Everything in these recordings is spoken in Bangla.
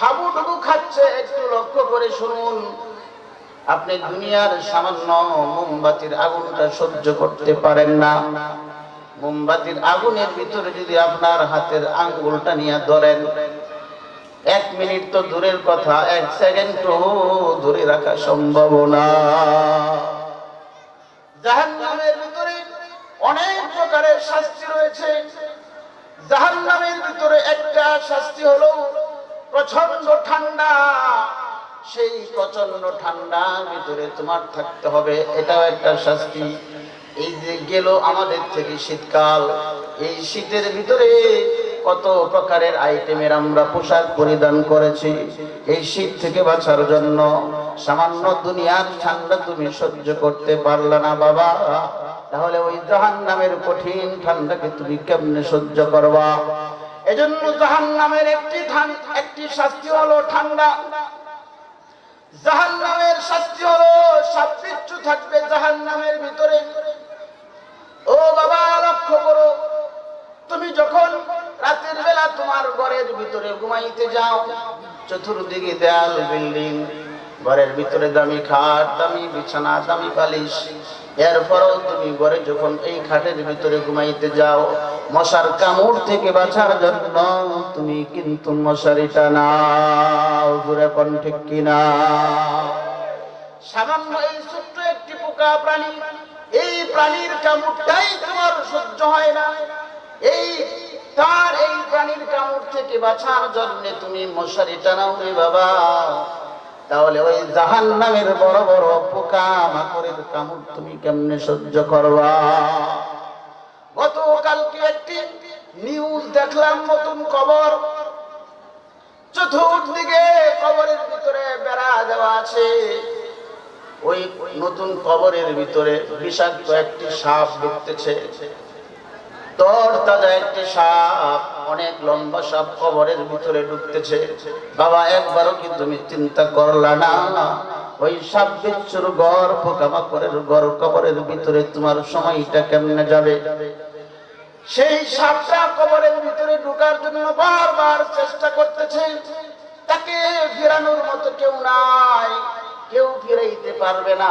হাবুডুবু খাচ্ছে, একটু লক্ষ্য করে শুনুন। আপনি দুনিয়ার সামান্য মোমবাতির আগুনটা সহ্য করতে পারেন না। মোমবাতির আগুনের ভিতরে যদি আপনার হাতের আঙ্গুলটা নিয়ে ধরেন, এক মিনিট তো দূরের কথা, এক সেকেন্ড তো ধরে রাখা সম্ভব না। জাহান্নামের ভিতরে অনেক প্রকারের শাস্তি রয়েছে। জাহান্নামের ভিতরে একটা শাস্তি হলো প্রচণ্ড ঠান্ডা। সেই প্রচণ্ড ঠান্ডার ভিতরে তোমার থাকতে হবে, এটাও একটা শাস্তি। এই যে গেল আমাদের থেকে শীতকাল, এই শীতের ভিতরে কত প্রকারের আইটেমের আমরা পোশাক পরিধান করেছি। এই শীত থেকে বাঁচার জন্য সামান্য দুনিয়ার ঠান্ডা তুমি সহ্য করতে পারলে না বাবা। তাহলে ওই জাহান নামের কঠিন ঠান্ডাকে তুমি কেমনে সহ্য করবা? এজন্য জাহান নামের একটি একটি শাস্তি হলো ঠান্ডা। জাহান নামের শাস্তি হলো সাপ বিচ্ছু থাকবে জাহান নামের ভিতরে। ও বাবা, লক্ষ্য করো, তুমি যখন রাতের বেলা তোমার ঘরের ভিতরে ঘুমাইতে যাও, চতুর্দিকে দেয়াল, বিল্ডিং, ঘরের ভিতরে দামি খাট, দামি বিছানা, দামি বালিশ এরপরেও তুমি ঘরে যখন এই খাটের ভিতরে ঘুমাইতে যাও, মশার কামড় থেকে বাঁচার জন্য তুমি কিন্তু মশারিটা নাও ঘুরে কোন ঠিক কিনা? সামান্য এই ছোট্ট একটি পোকা প্রাণী, এই প্রাণীর কামড়টাই তোমার সহ্য হয় না। এই, তার এই প্রাণীর কামড় থেকে বাঁচার জন্য তুমি মশারি টানাও রে বাবা। তাহলে ওই জাহান নামের বড় বড় পোকা মাকড়ের কামড় তুমি কেমনে সহ্য করবা? গতকালকে একটি নিউজ দেখলাম, নতুন খবর। চতুর্দিকে কবরের ভিতরে বেড়া দেওয়া আছে। ওই নতুন কবরের ভিতরে বিষাক্ত একটি সাপ ঢুকতেছে তোর তাজা একটি সাপ। অনেক লম্বা সাপ কবরের ভিতরে ঢুকতেছে। বাবা একবারও কি তুমি চিন্তা করলা না ওই সাপ বিচ্ছুর গড় পোকামাকড়ের গড় কবরের ভিতরে তোমার সময়টা কেমনে যাবে? সেই সাপটা কবরের ভিতরে ঢোকার জন্য বারবার চেষ্টা করতেছে। তাকে ফেরানোর মতো কেউ নাই, কেউ ফিরাইতে পারবে না।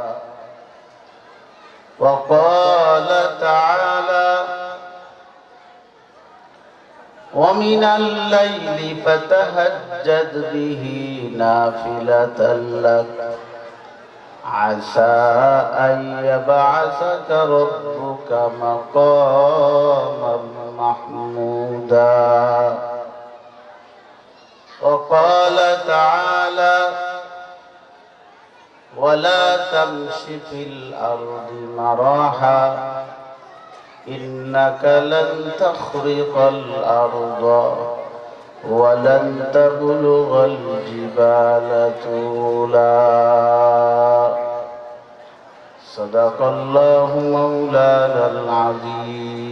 وقال تعالى ومن الليل فتهجد به نافلة لك. عسى أن يبعثك ربك مقاما محمودا. وقال تعالى ولا تمش في الأرض مراحا إنك لن تخرق الأرض ولن تبلغ الجبال طولا صدق الله مولانا العظيم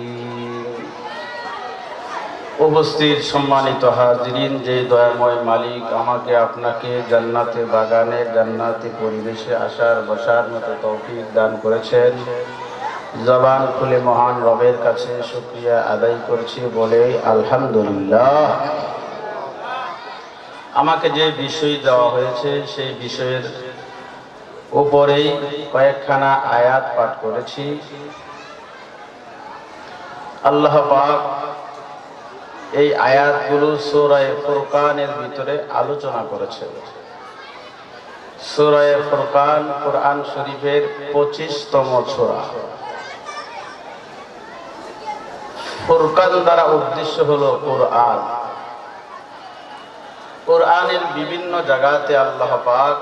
উপস্থিত সম্মানিত হাজরিন, যে দয়াময় মালিক আমাকে আপনাকে জান্নাতে বাগানে, জান্নাতি পরিবেশে আসার, বসার মতো তৌফিক দান করেছেন। জবান খুলে মহান রবের কাছে শুক্রিয়া আদায় করছি বলে আলহামদুলিল্লাহ। আমাকে যে বিষয় দেওয়া হয়েছে, সেই বিষয়ের উপরেই কয়েকখানা আয়াত পাঠ করেছি। আল্লাহ পাক এই আয়াতগুলো সূরায়ে ফুরকানের ভিতরে আলোচনা করেছে। সূরায়ে ফুরকান কোরআন শরীফের পঁচিশতম সূরা। ফুরকান দ্বারা উদ্দেশ্য হলো কোরআন। কোরআনের বিভিন্ন জায়গাতে আল্লাহ পাক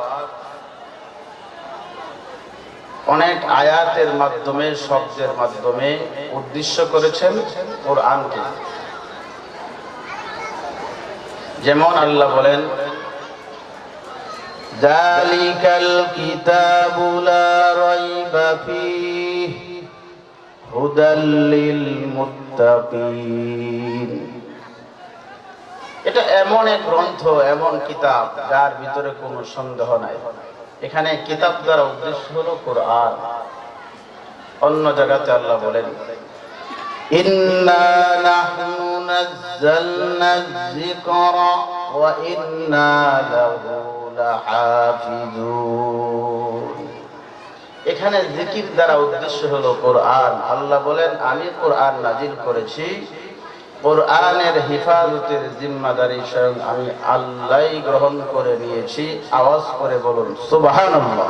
অনেক আয়াতের মাধ্যমে, শব্দের মাধ্যমে উদ্দেশ্য করেছেন কোরআনকে। যেমন আল্লাহ বলেন, জালিকাল কিতাবু লা রাইবা ফীহ হুদাল এটা এমন এক গ্রন্থ, এমন কিতাব যার ভিতরে কোনো সন্দেহ নাই। এখানে কিতাব দ্বারা উদ্দেশ্য হলো কোরআন। অন্য জায়গাতে আল্লাহ বলেন নাহনু নাযালনা যিকরা ওয়া ইন্না লাহু লাহাফিজুন এখানে জিকির দ্বারা উদ্দেশ্য হলো কোরআন। আল্লাহ বলেন, আমি কোরআন নাজিল করেছি। কোরআনের হেফাজতের জিম্মাদারি স্বয়ং আমি আল্লাহ গ্রহণ করে নিয়েছি। আওয়াজ করে বলুন, সুবহানাল্লাহ।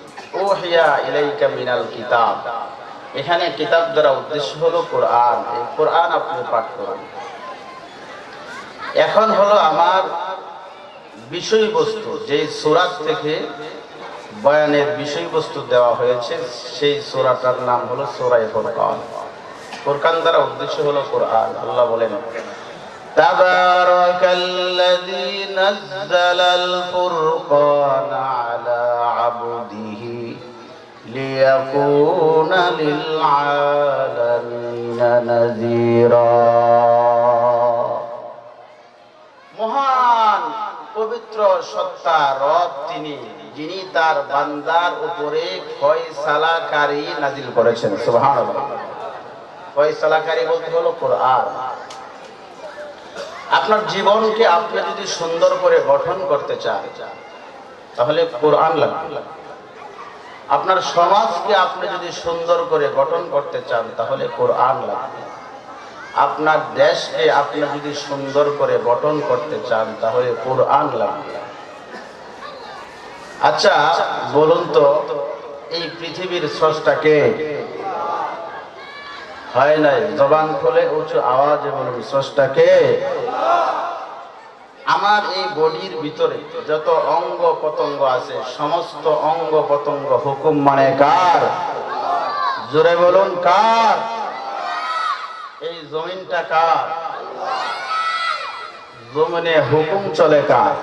ওহিয়া ইলাইকা মিনাল কিতাব এখানে কিতাব দ্বারা উদ্দেশ্য হলো কোরআন এই কোরআন আপনি পাঠ করুন এখন হলো আমার বিষয়বস্তু যে সুরাত থেকে বয়ানের বিষয়বস্তু দেওয়া হয়েছে সেই সূরাটার নাম হলো সূরায়ে ফুরকান ফুরকান দ্বারা উদ্দেশ্য হলো কোরআন আল্লাহ বলেন تبارك الذي نزل الفرقان على عبده ليكون للعالمين نذيرا মহান পবিত্র সত্তা রব তিনি যিনি তার বান্দার উপরে ফয়সালাকারী নাজিল করেছেন সুবহানাল্লাহ ফয়সালাকারী বলতে হলো কোরআন আপনার জীবনকে আপনি যদি সুন্দর করে গঠন করতে চান তাহলে কোরআন লাগবে আপনার সমাজকে আপনি যদি সুন্দর করে গঠন করতে চান, তাহলে কোরআন লাগবে। আপনার দেশকে আপনি যদি সুন্দর করে গঠন করতে চান, তাহলে কোরআন লাগবে। আচ্ছা বলুন তো, এই পৃথিবীর স্রষ্টাকে হয় নাই? জবান খুলে উঁচু আওয়াজে বলুন স্রষ্টাকে আমার এই বডির ভিতরে যত অঙ্গ পতঙ্গ আছে, সমস্ত অঙ্গ পতঙ্গ হুকুম মানে কার? জোরে বলুন, কার? এই জমিনটা কার? জমিনে হুকুম চলে কার?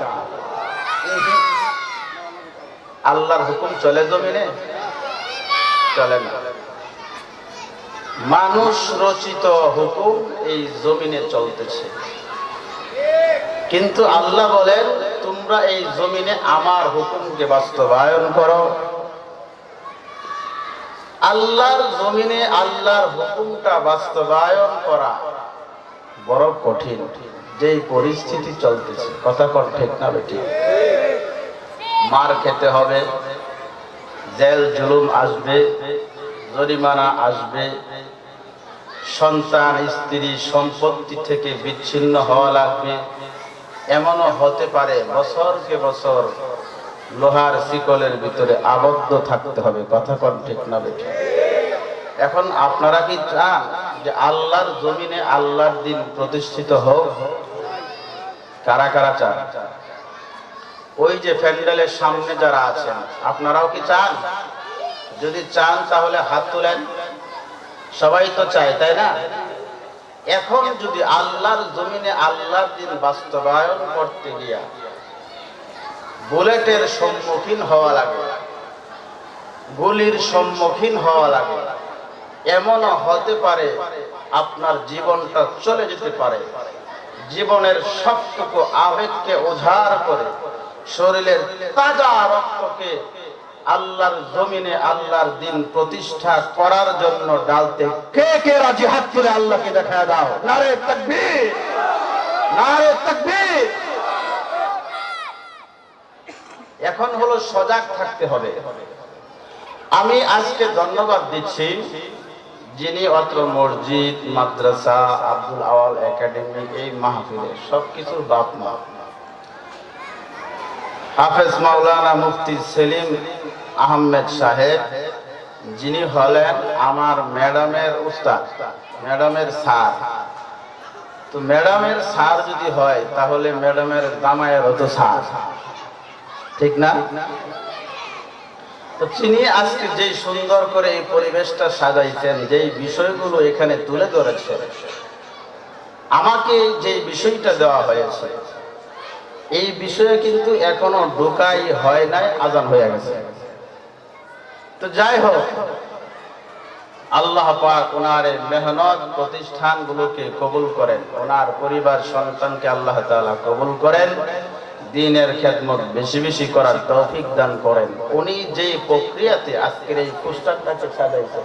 আল্লাহর হুকুম চলে জমিনে? চলে না। মানুষ রচিত হুকুম এই জমিনে চলতেছে। কিন্তু আল্লাহ বলেন, তোমরা এই জমিনে আমার হুকুমকে বাস্তবায়ন করো। আল্লাহর জমিনে আল্লাহর হুকুমটা বাস্তবায়ন করা বড় কঠিন। যেই পরিস্থিতি চলতেছে, কথা কর ঠিক না বেটি? মার খেতে হবে, জেল জুলুম আসবে, জরিমানা আসবে, সন্তান, স্ত্রী, সম্পত্তি থেকে বিচ্ছিন্ন হওয়া লাগবে। এমনও হতে পারে বছরকে বছর লোহার শিকলের ভিতরে আবদ্ধ থাকতে হবে, কথা কন ঠিক না বেঠে। এখন আপনারা কি চান যে আল্লাহর জমিনে আল্লাহর দিন প্রতিষ্ঠিত হোক? কারা কারা চান? ওই যে প্যান্ডেলের সামনে যারা আছেন, আপনারাও কি চান? যদি চান তাহলে হাত তোলেন। সবাই তো চায়, তাই না? এখন যদি আল্লাহর জমিনে আল্লাহর দিন বাস্তবায়ন করতে গিয়া বুলেটের সম্মুখীন হওয়া লাগে, গুলির সম্মুখীন হওয়া লাগে, এমনও হতে পারে আপনার জীবনটা চলে যেতে পারে। জীবনের সবটুকু আবেগকে উজাড় করে শরীরের তাজা রক্তকে আল্লাহর জমিনে আল্লাহর দিন প্রতিষ্ঠা করার জন্য ডালতে কে কে রাজি? হাত তুলে আল্লাহকে দেখা দাও। নারে নারে এখন হলো সজাগ থাকতে হবে। আমি আজকে ধন্যবাদ দিচ্ছি যিনি অত্র মসজিদ, মাদ্রাসা, আব্দুল আওয়াল একাডেমি, এই মাহফিলে সবকিছুর বাপ মা। হাফেজ মাওলানা মুফতি সেলিম আহমেদ সাহেব, যিনি হলেন আমার ম্যাডামের উস্তাদ, ম্যাডামের স্যার। তো ম্যাডামের স্যার যদি হয়, তাহলে ম্যাডামের দামায়ের হতো স্যার। ঠিক না? তো তিনি আজকে যে সুন্দর করে এই পরিবেশটা সাজাইছেন, যেই বিষয়গুলো এখানে তুলে ধরেছে, আমাকে যে বিষয়টা দেওয়া হয়েছে, এই বিষয়ে কিন্তু এখনও ঢোকাই হয় নাই, আজান হয়ে গেছে। তো যাই হোক, আল্লাহ পাক ওনার এই মেহনত প্রতিষ্ঠানগুলোকে কবুল করেন। ওনার পরিবার সন্তানকে আল্লাহ তাআলা কবুল করেন, দিনের খেদমত বেশি বেশি করার তৌফিক দান করেন। উনি যে প্রক্রিয়াতে আজকের এই পোস্টারটাকে সাজাইছেন।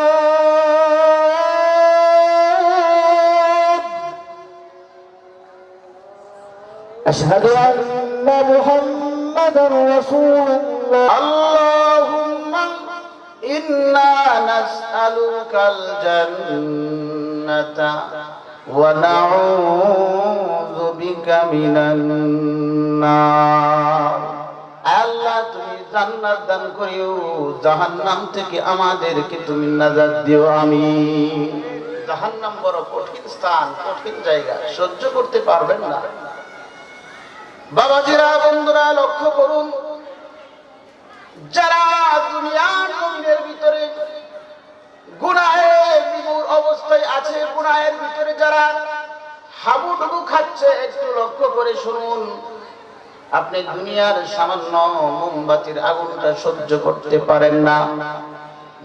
أشهد أن محمدا رسول الله اللهم إنا نسألك الجنة ونعوذ بك من النار আল্লাহ তুমি জান্নাত দান করিও জাহান্নাম থেকে আমাদেরকে তুমি নাজাত দিও আমি জাহান্নাম বড় কঠিন স্থান কঠিন জায়গা সহ্য করতে পারবেন না বাবাজিরা, বন্ধুরা, লক্ষ্য করুন। যারা দুনিয়ার জমিনের ভিতরে বিমূর অবস্থায় আছে, গুনাহের ভিতরে যারা হাবুডুবু খাচ্ছে, একটু লক্ষ্য করে শুনুন। আপনি দুনিয়ার সামান্য মোমবাতির আগুনটা সহ্য করতে পারেন না।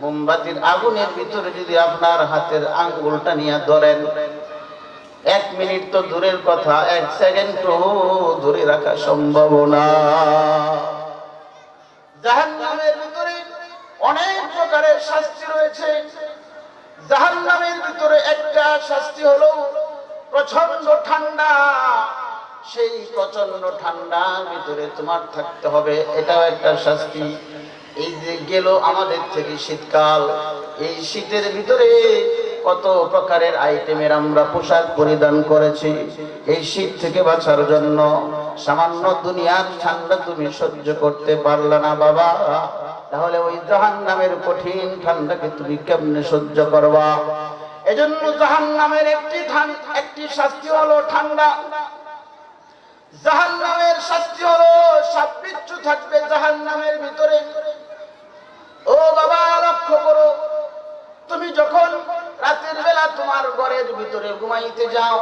মোমবাতির আগুনের ভিতরে যদি আপনার হাতের আঙ্গুলটা নিয়ে ধরেন এক মিনিট তো দূরের কথা, এক সেকেন্ড ধরে রাখা সম্ভব না। জাহান্নামের ভিতরে অনেক প্রকারের শাস্তি রয়েছে। জাহান্নামের ভিতরে একটা শাস্তি হলো প্রচণ্ড ঠান্ডা। সেই প্রচণ্ড ঠান্ডার ভিতরে তোমার থাকতে হবে, এটাও একটা শাস্তি। এই যে গেল আমাদের থেকে শীতকাল, এই শীতের ভিতরে কত প্রকারের আইটেমের আমরা পোশাক পরিধান করেছি। এই শীত থেকে বাঁচার জন্য সামান্য দুনিয়ার ঠান্ডা তুমি সহ্য করতে পারলে না বাবা। তাহলে ওই জাহান নামের কঠিন ঠান্ডাকে তুমি কেমনে সহ্য করবা? এজন্য জাহান নামের একটি একটি শাস্তি হলো ঠান্ডা। জাহান নামের শাস্তি হলো সাপ বিচ্ছু থাকবে জাহান নামের ভিতরে। ও বাবা, লক্ষ্য করো, তুমি যখন রাতের বেলা তোমার ঘরের ভিতরে ঘুমাইতে যাও।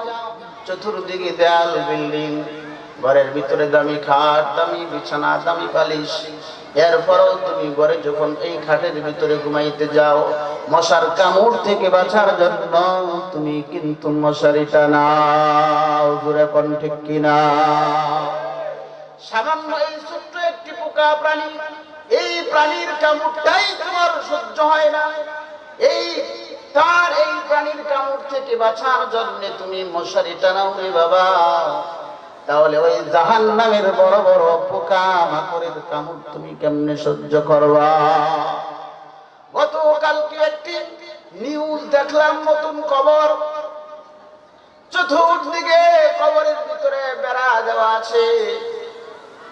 চতুর্দিকে দেয়াল, বিল্ডিং, ঘরের ভিতরে দামি খাট, দামি বিছানা, দামি বালিশ। এরপরও তুমি ঘরে যখন এই খাটের ভিতরে ঘুমাইতে যাও, মশার কামড় থেকে বাঁচার জন্য তুমি কিন্তু মশারিটা নাও, ঘুরে কোন ঠিক কিনা? সামান্য এই ছোট্ট একটি পোকা প্রাণী, এই প্রাণীর কামড়টাই তোমার সহ্য হয় না। এই তার এই প্রাণীর কামড় থেকে বাঁচার জন্য তুমি মশারি টানাও রে বাবা। তাহলে ওই জাহান নামের বড় বড় পোকা মাকড়ের কামড় তুমি কেমনে সহ্য করবা? গতকালকে একটি নিউজ দেখলাম নতুন খবর। চতুর্দিকে কবরের ভিতরে বেড়া দেওয়া আছে।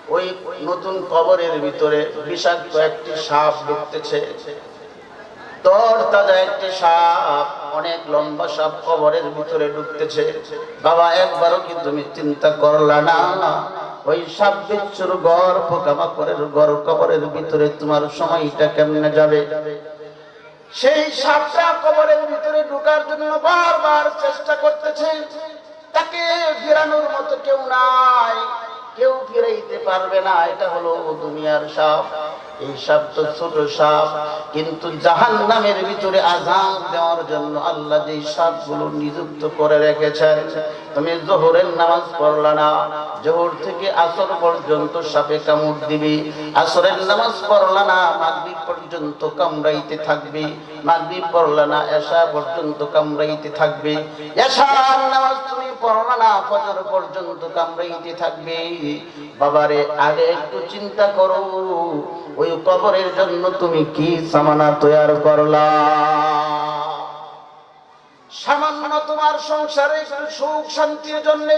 ওই নতুন কবরের ভিতরে বিষাক্ত একটি সাপ ঢুকতেছে সাপ অনেক লম্বা কবরের ভিতরে ঢুকতেছে। বাবা, একবারও কি তুমি চিন্তা করলা না? ওই পোকামাকড়ের কবরের ভিতরে তোমার সময়টা কেমনে যাবে? সেই সাপটা কবরের ভিতরে ঢোকার জন্য বারবার চেষ্টা করতেছে। তাকে ফেরানোর মতো কেউ নাই, কেউ ফিরাইতে পারবে না। এটা হলো দুনিয়ার সাপ। এই সাপ তো ছোট সাপ, কিন্তু জাহান নামের ভিতরে আজাদ দেওয়ার জন্য আল্লাহ যে সাপগুলো নিযুক্ত করে রেখেছেন, তুমি জোহরের নামাজ পড়লা না, জোহর থেকে আসর পর্যন্ত সাপে কামড় দিবে, আসরের নামাজ পড়লা না, মাগরিব পর্যন্ত কামড়াইতে থাকবে, মাগরিব পড়লা না, এশা পর্যন্ত কামড়াইতে থাকবে, এশার নামাজ তুমি পড়লা না, ফজর পর্যন্ত কামড়াইতে থাকবে। বাবারে, আগে একটু চিন্তা করো, ওই কবরের জন্য তুমি কি সামানা তৈরি করলা? সামান্য তোমার সংসারে সুখ শান্তির জন্য,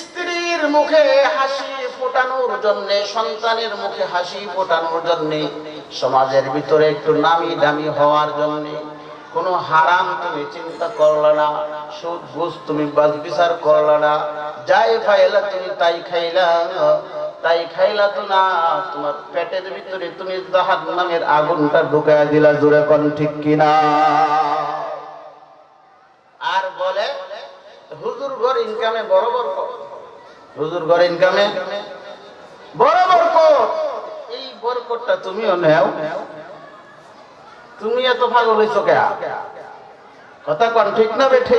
স্ত্রীর মুখে হাসি ফোটানোর জন্য, সন্তানের মুখে হাসি ফোটানোর জন্য, সমাজের ভিতরে একটু নামি দামি হওয়ার জন্য কোনো হারাম তুমি চিন্তা করলা না, সুদ, ঘুষ তুমি বিচার করলা না, যাই পাইলা তুমি তাই খাইলা। তাই খাইলা তো না, তোমার পেটের ভিতরে তুমি জাহান নামের আগুনটা ঢুকায় দিলা, জোরে কোন ঠিক কিনা? আর বলে, হুজুর ঘর ইনকামে বড় বড় হুজুর ঘর ইনকামে? বড় বরকত এই বরকতটা তুমিও নেও। তুমি এত পাগল হইছো কে কথা কন ঠিক না বেঠে?